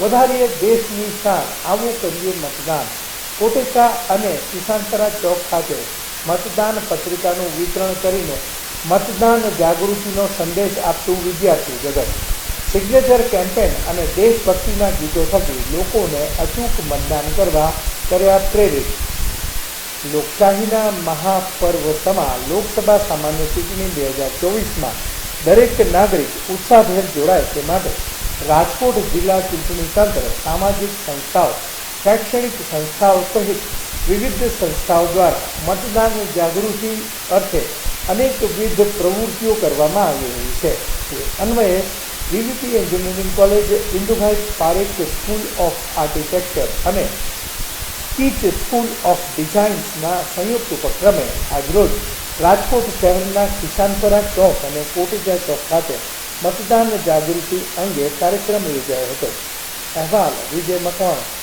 વધારીએ દેશની શાન આવું કરીએ મતદાન. કોટેચા અને કિસાનપરા ચોક ખાતે મતદાન પત્રિકાનું વિતરણ કરીને મતદાન જાગૃતિનો સંદેશ આપતું વિદ્યાર્થી જગત. સિગ્નેચર કેમ્પેન અને દેશભક્તિના ગીતો થકી લોકોને અચૂક મતદાન કરવા કર્યા પ્રેરિત. લોકશાહીના મહાપર્વ સમા લોકસભા સામાન્ય ચૂંટણી બે હજાર ચોવીસમાં દરેક નાગરિક ઉત્સાહભેર જોડાય તે માટે રાજકોટ જિલ્લા ચૂંટણી તંત્ર, સામાજિક સંસ્થાઓ, શૈક્ષણિક સંસ્થાઓ સહિત વિવિધ સંસ્થાઓ દ્વારા મતદાન જાગૃતિ અર્થે અનેકવિધ પ્રવૃત્તિઓ કરવામાં આવી રહી છે. તે અન્વયે VVP engineering college Indubhai Parekh school of architecture અને કીચ સ્કૂલ ઓફ ડિઝાઇન્સના સંયુક્ત ઉપક્રમે આજરોજ રાજકોટ શહેરના કિસાનપરા ચોક અને કોટેજા ચોક ખાતે મતદાન જાગૃતિ અંગે કાર્યક્રમ યોજાયો હતો. અહેવાલ વિજય મકવાણા.